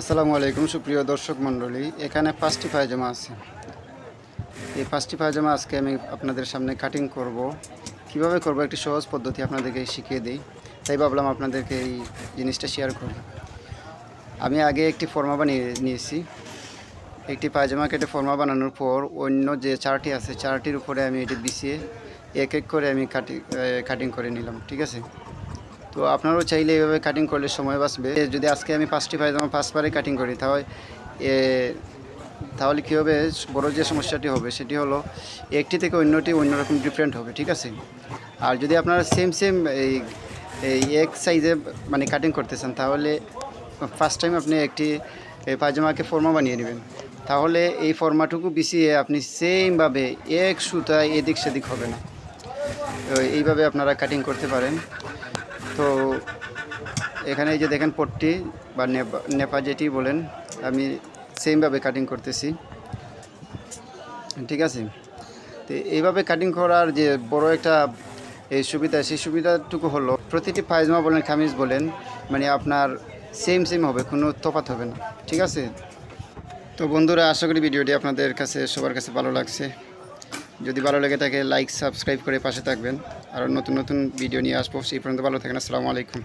আসসালামু আলাইকুম, সুপ্রিয় দর্শক মণ্ডলী। এখানে পাঁচটি পায়জামা আছে। এই পাঁচটি পায়জামা আজকে আমি আপনাদের সামনে কাটিং করব। কীভাবে করব? একটি সহজ পদ্ধতি আপনাদেরকে শিখিয়ে দিই। তাই ভাবলাম আপনাদেরকে এই জিনিসটা শেয়ার করি। আমি আগে একটি ফর্মা বানিয়ে নিয়েছি। একটি পায়জামা কেটে ফর্মা বানানোর পর অন্য যে চারটি আছে, চারটির উপরে আমি এটি বিছিয়ে এক এক করে আমি কাটি কাটিং করে নিলাম। ঠিক আছে? তো আপনারাও চাইলে এইভাবে কাটিং করলে সময় বাঁচবে। যদি আজকে আমি পাঁচটি পায়জামা পাঁচবারে কাটিং করি, তাহলে তাহলে কী হবে? বড় যে সমস্যাটি হবে, সেটি হলো একটি থেকে অন্যটি অন্যরকম ডিফারেন্ট হবে, ঠিক আছে? আর যদি আপনারা সেম সেম এই এক সাইজে মানে কাটিং করতেছেন তাহলে ফার্স্ট টাইম আপনি একটি পায়জামাকে ফর্মা বানিয়ে নেবেন। তাহলে এই ফর্মাটুকু বিছিয়ে আপনি সেমভাবে এক সুতায় এদিক সেদিক হবে না। এইভাবে আপনারা কাটিং করতে পারেন। তো এখানে এই যে দেখেন পট্টি বা নেপা যেটি বলেন, আমি সেমভাবে কাটিং করতেছি। ঠিক আছে? তো এইভাবে কাটিং করার যে বড় একটা এই সুবিধা, সেই সুবিধাটুকু হলো, প্রতিটি পায়জামা বলেন, কামিজ বলেন মানে আপনার সেম সেম হবে, কোনো তফাৎ হবে না। ঠিক আছে? তো বন্ধুরা, আশা করি ভিডিওটি আপনাদের কাছে, সবার কাছে ভালো লাগছে। যদি ভালো লেগে থাকে লাইক সাবস্ক্রাইব করে পাশে থাকবেন। আর নতুন নতুন ভিডিও নিয়ে আসব। সেই পর্যন্ত ভালো থাকেন। আসসালামু আলাইকুম।